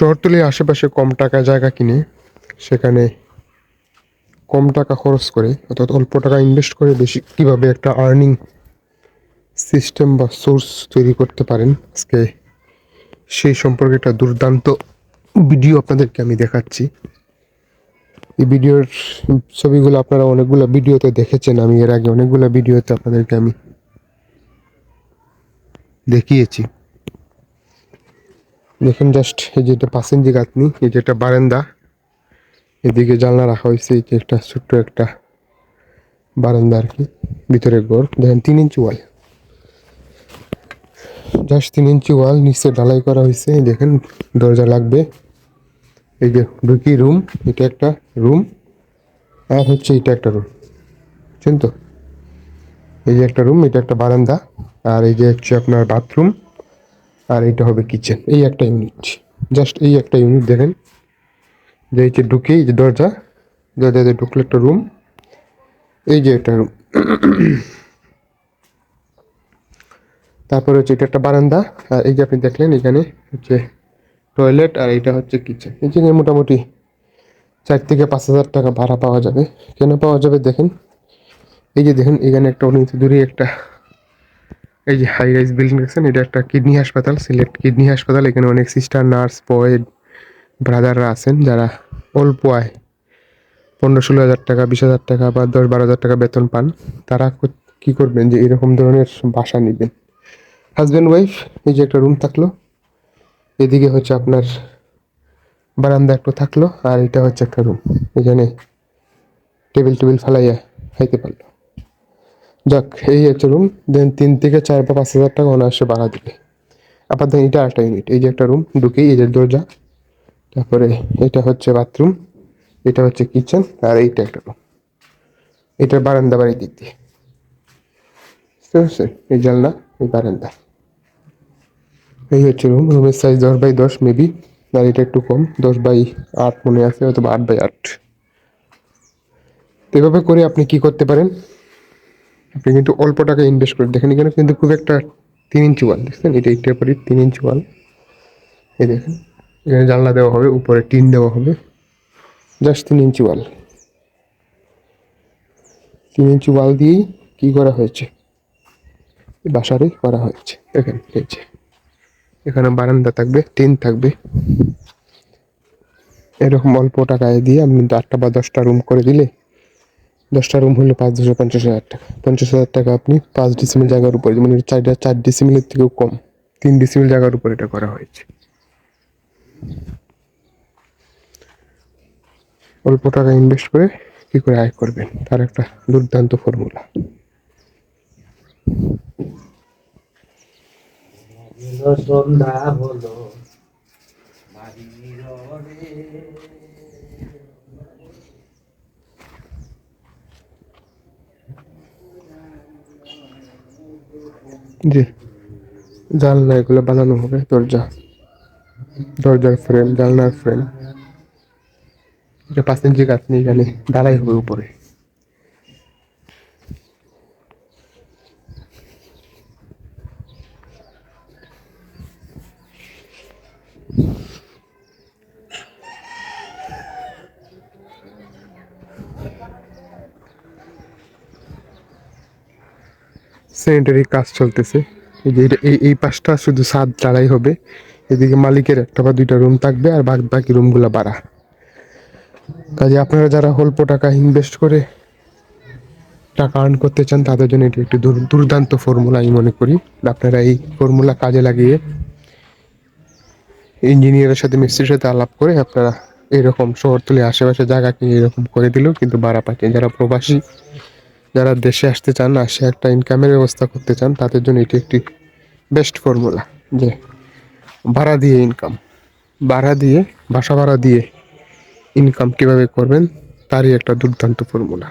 শহরতলির আশেপাশে কম টাকা জায়গা কিনে, সেখানে কম টাকা খরচ করে, অর্থাৎ অল্প টাকা ইনভেস্ট করে বেশি কীভাবে একটা আর্নিং সিস্টেম বা সোর্স তৈরি করতে পারেন, আজকে সেই সম্পর্কে একটা দুর্দান্ত ভিডিও আপনাদেরকে আমি দেখাচ্ছি। এই ভিডিওর ছবিগুলো আপনারা অনেকগুলো ভিডিওতে দেখেছেন, আমি এর আগে অনেকগুলো ভিডিওতে আপনাদেরকে আমি দেখিয়েছি। দেখেন জাস্ট এই যে এটা পাসেঞ্জি গাঁথনি, এই যে একটা বারান্দা, এদিকে জানলা রাখা হয়েছে, এই যে একটা ছোট্ট একটা বারান্দা আর কি, ভিতরে ঘর। দেখেন তিন ইঞ্চি ওয়াল জাস্ট তিন ইঞ্চি ওয়াল নিচে ঢালাই করা হয়েছে। দেখেন, দরজা লাগবে। এই যে ঢুকি রুম এটা একটা রুম আর হচ্ছে এটা একটা রুম বুঝছেন তো? এই যে একটা রুম এটা একটা বারান্দা, আর এই যে হচ্ছে আপনার বাথরুম আর এটা হবে কিচেন এই একটা ইউনিট জাস্ট এই একটা ইউনিট দেখেন। যে এই যে ঢুকে, এই যে দরজা দরজা দরজাতে ঢুকলে একটা রুম এই যে একটা রুম তারপরে হচ্ছে এটা একটা বারান্দা। আর এই যে আপনি দেখলেন, এখানে হচ্ছে টয়লেট আর এটা হচ্ছে কিচেন এই যে মোটামুটি চার থেকে পাঁচ হাজার টাকা ভাড়া পাওয়া যাবে। কেন পাওয়া যাবে দেখেন? এই যে দেখেন, এখানে একটা অনেক দূরে একটা এই যে হাই রাইজ বিল্ডিং দেখছেন? এটা একটা কিডনি হাসপাতাল, সিলেট কিডনি হাসপাতাল। এখানে অনেক সিস্টার নার্স বয় ব্রাদাররা আছেন, যারা অল্প আয়। পনেরো ষোলো হাজার টাকা, বিশ হাজার টাকা বা দশ বারো হাজার টাকা বেতন পান। তারা কি করবেন যে, এরকম ধরনের বাসা নেবেন। হাজব্যান্ড ওয়াইফ এই যে একটা রুম থাকল। এদিকে হচ্ছে আপনার বারান্দা একটু থাকল, আর এটা হচ্ছে একটা রুম এখানে টেবিল টেবিল ফালাইয়া খাইতে পারল। যাক, এই হচ্ছে রুম দেন তিন থেকে চার বা পাঁচ হাজার টাকা অনায়াসে ভাড়া দিবে আবার দেন এটা একটা ইউনিট এই যে একটা রুম ঢুকেই এই যে দরজা, তারপরে এটা হচ্ছে বাথরুম এটা হচ্ছে কিচেন আর এইটা একটা রুম এটা বারান্দা বাড়ির দিক দিয়ে। বুঝতে পারছেন এই জানলা, এই বারান্দা। এই হচ্ছে রুম রুমের সাইজ দশ বাই দশ মেবি আর এটা একটু কম, দশ বাই আট মনে আছে, অথবা আট বাই আট। এভাবে করে আপনি কি করতে পারেন? আপনি কিন্তু অল্প টাকা ইনভেস্ট করে দেখেন, এখানে কিন্তু খুব একটা তিন ইঞ্চি ওয়াল দেখছেন? এটা এইটার পরে তিন ইঞ্চি ওয়াল এই দেখেন, এখানে জানলা দেওয়া হবে, উপরে টিন দেওয়া হবে। জাস্ট তিন ইঞ্চি ওয়াল তিন ইঞ্চি ওয়াল দিয়েই কি করা হয়েছে? বাসারে করা হয়েছে। দেখেন, এই এখানে বারান্দা থাকবে, টিন থাকবে। এরকম অল্প টাকায় দিয়ে আপনি আটটা বা দশটা রুম করে দিলে দশটা রুম হলে পাঁচ দুশো পঞ্চাশ হাজার টাকা। পঞ্চাশ হাজার টাকা আপনি পাঁচ ডিসিমিল জায়গার উপরে মানে চারটা চার ডিসিমিলের থেকেও কম, তিন ডিসিমিল জায়গার উপর এটা করা হয়েছে। অল্প টাকা ইনভেস্ট করে কি করে আয় করবেন? তার একটা দুর্দান্ত ফর্মুলা সন্ধ্যা হলো জি। জানলা এগুলো বানানো হবে, দরজা। দরজার ফ্রেম জানলার ফ্রেম এটা পাঁচ ইঞ্চি নিয়ে এখানে, দাঁড়াই হবে উপরে। স্যানিটারি কাজ চলতেছে। এই যে এই এই পাশটা শুধু ছাদ ঢালাই হবে। এদিকে মালিকের একটা বা দুইটা রুম থাকবে আর বাকি বাকি রুমগুলো বাড়া কাজে আপনারা যারা অল্প টাকা ইনভেস্ট করে টাকা আর্ন করতে চান, তাদের জন্য এটি একটি দুর্দান্ত ফর্মুলা আমি মনে করি। আপনারা এই ফর্মুলা কাজে লাগিয়ে ইঞ্জিনিয়ারের সাথে, মিস্ত্রির সাথে আলাপ করে আপনারা এরকম শহরতলি আশেপাশে জায়গা কিনে এরকম করে দিলেও কিন্তু ভাড়া পাচ্ছেন। যারা প্রবাসী যারা দেশে আসতে চান আসে একটা ইনকামের ব্যবস্থা করতে চান, তাদের জন্য এটি একটি বেস্ট ফর্মুলা যে ভাড়া দিয়ে ইনকাম ভাড়া দিয়ে, বাসা ভাড়া দিয়ে ইনকাম কীভাবে করবেন, তারই একটা দুর্দান্ত ফর্মুলা